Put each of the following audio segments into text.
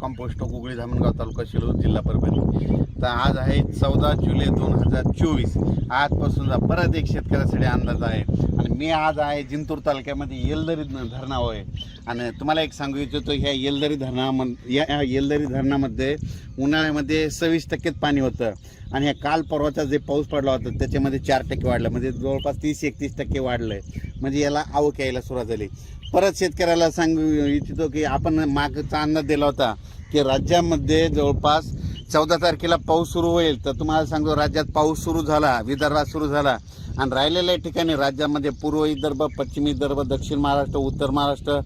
Compost Gugali Dhamangaon taluka Shirur जिल्हा परभणी. तर आज आहे चौदा जुलै दोन हजार चोवीस. आजपासूनचा परत एक शेतकऱ्यासाठी अंदाज आहे. आणि मी आज आहे जिंतूर तालुक्यामध्ये येलदरी धरणावर. आहे आणि तुम्हाला एक सांगू इच्छितो ह्या येलदरी धरणाम या येलदरी धरणामध्ये उन्हाळ्यामध्ये सव्वीस टक्केच पाणी होतं. आणि ह्या काल परवाचा जे पाऊस पडला होता त्याच्यामध्ये चार टक्के वाढलं. म्हणजे जवळपास तीस एकतीस टक्के वाढलं आहे म्हणजे याला आवक यायला सुरुवात झाली. परत शेतकऱ्याला सांगू इच्छितो की आपण मागचा अंदाज दिला होता की राज्यामध्ये जवळपास चौदा तारखेला पाऊस सुरू होईल. तर तुम्हाला सांगतो राज्यात पाऊस सुरू झाला विदर्भात सुरू झाला. आणि राहिलेल्या ठिकाणी राज्यामध्ये पूर्व विदर्भ पश्चिम विदर्भ दक्षिण महाराष्ट्र उत्तर महाराष्ट्र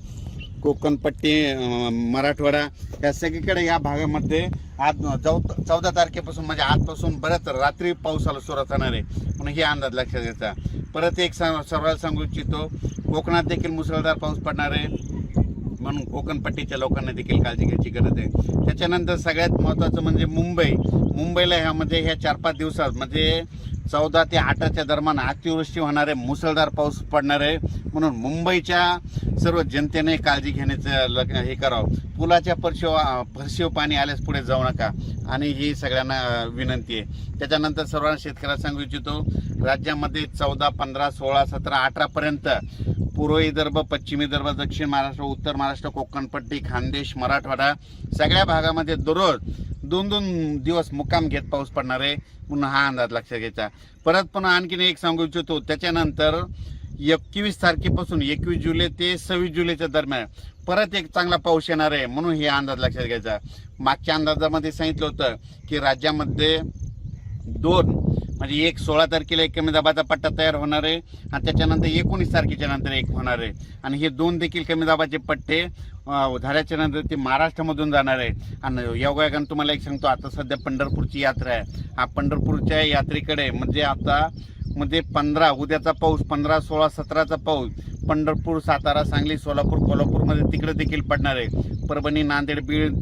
कोकणपट्टी मराठवाडा या सगळीकडे या भागामध्ये आज चौ चौदा तारखेपासून म्हणजे आजपासून बऱ्याच रात्री पावसाला सुरुवात होणार आहे. म्हणून हे अंदाज लक्षात घ्यायचा परत एक सांग सर्वांना सांगू इच्छितो. कोकणात देखील मुसळधार पाऊस पडणार आहे. म्हणून कोकणपट्टीच्या लोकांना देखील काळजी घ्यायची गरज आहे. त्याच्यानंतर सगळ्यात महत्त्वाचं म्हणजे मुंबई. मुंबईला ह्यामध्ये ह्या चार पाच दिवसात म्हणजे चौदा ते आठाच्या दरम्यान अतिवृष्टी होणार आहे. मुसळधार पाऊस पडणार आहे. म्हणून मुंबईच्या सर्व जनतेने काळजी घेण्याचं लग हे करावं. पुलाच्या परशिव फरशिव पाणी आल्यास पुढे जाऊ नका. आणि ही सगळ्यांना विनंती आहे. त्याच्यानंतर सर्वांना शेतकऱ्याला सांगू इच्छितो राज्यामध्ये चौदा पंधरा सोळा सतरा अठरापर्यंत पूर्व विदर्भ पश्चिम विदर्भ दक्षिण महाराष्ट्र उत्तर महाराष्ट्र कोकणपट्टी खानदेश मराठवाडा सगळ्या भागामध्ये दररोज दोन दोन दिवस मुक्काम घेत पाऊस पडणार आहे. पुन्हा हा अंदाज लक्षात घ्यायचा. परत पुन्हा आणखीन एक सांगू इच्छितो. त्याच्यानंतर एकवीस तारखेपासून एकवीस जुलै ते सव्वीस जुलैच्या दरम्यान परत एक चांगला पाऊस येणार आहे म्हणून हे अंदाज लक्षात घ्यायचा. मागच्या अंदाजामध्ये सांगितलं होतं की राज्यामध्ये दोन म्हणजे एक सोळा तारखेला एक कमी दाबाचा पट्टा तयार होणार आहे आणि त्याच्यानंतर एकोणीस तारखेच्या नंतर एक होणार आहे. आणि हे दोन देखील कमी दाबाचे पट्टे झाल्याच्यानंतर ते महाराष्ट्रामधून जाणार आहे. आणि योगायोगानं तुम्हाला एक सांगतो आता सध्या पंढरपूरची यात्रा आहे. हा पंढरपूरच्या यात्रेकडे म्हणजे आता मध्ये पंधरा उद्याचा पाऊस पंधरा सोळा सतराचा पाऊस पंढरपूर सातारा सांगली सोलापूर कोल्हापूरमध्ये तिकडे देखील पडणार आहे. परभणी नांदेड बीड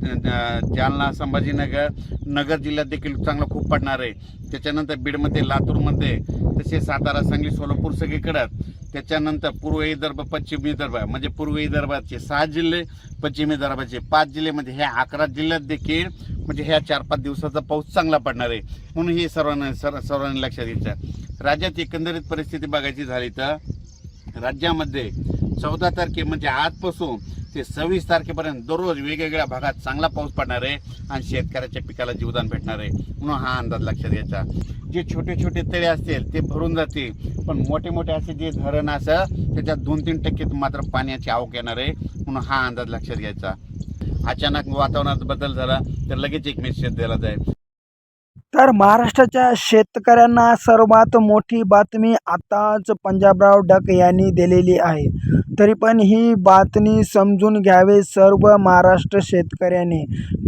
जालना संभाजीनगर नगर जिल्ह्यात देखील चांगला खूप पडणार आहे. त्याच्यानंतर बीडमध्ये लातूरमध्ये तसे सातारा सांगली सोलापूर सगळीकडं. त्याच्यानंतर पूर्व विदर्भ पश्चिम विदर्भ म्हणजे पूर्व विदर्भाचे सहा जिल्हे पश्चिम विदर्भाचे पाच जिल्ह्यामध्ये म्हणजे ह्या अकरा जिल्ह्यात देखील म्हणजे ह्या चार पाच दिवसाचा पाऊस चांगला पडणार आहे. म्हणून हे सर्वांना सर्व सर्वांनी लक्षात घ्यायचं राज्यात एकंदरीत परिस्थिती बघायची झाली तर राज्यामध्ये चौदा तारखे म्हणजे आजपासून ते सव्वीस तारखेपर्यंत दररोज वेगवेगळ्या भागात चांगला पाऊस पडणार आहे आणि शेतकऱ्याच्या पिकाला जीवदान भेटणार आहे. म्हणून हा अंदाज लक्षात घ्यायचा. जे छोटे छोटे तळे असतील ते भरून जातील. पण मोठे मोठे असे जे धरण असं त्याच्यात दोन तीन टक्के मात्र पाण्याची आवक येणार आहे. म्हणून हा अंदाज लक्षात घ्यायचा. अचानक वातावरणात बदल झाला तर लगेच एक मेसेज दिला जाईल. तर महाराष्ट्राच्या शेतकऱ्यांना सर्वात मोठी बातमी आताच पंजाबराव डक यांनी दिलेली आहे. तरी पण ही बातमी समजून घ्यावे सर्व महाराष्ट्र शेतकऱ्यांनी.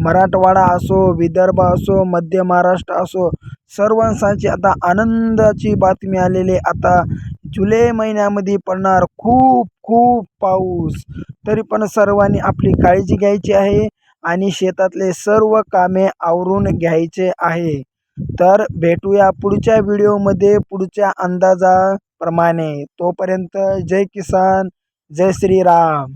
मराठवाडा असो विदर्भ असो मध्य महाराष्ट्र असो सर्वांसाठी आता आनंदाची बातमी आलेली आहे. आता जुलै महिन्यामध्ये पडणार खूप खूप पाऊस. तरी पण सर्वांनी आपली काळजी घ्यायची आहे आणि शेतातले सर्व कामे आवरून घ्यायचे आहे. तर भेटूया पुढच्या व्हिडिओमध्ये पुढच्या अंदाजाप्रमाणे. तोपर्यंत जय किसान जय श्रीराम.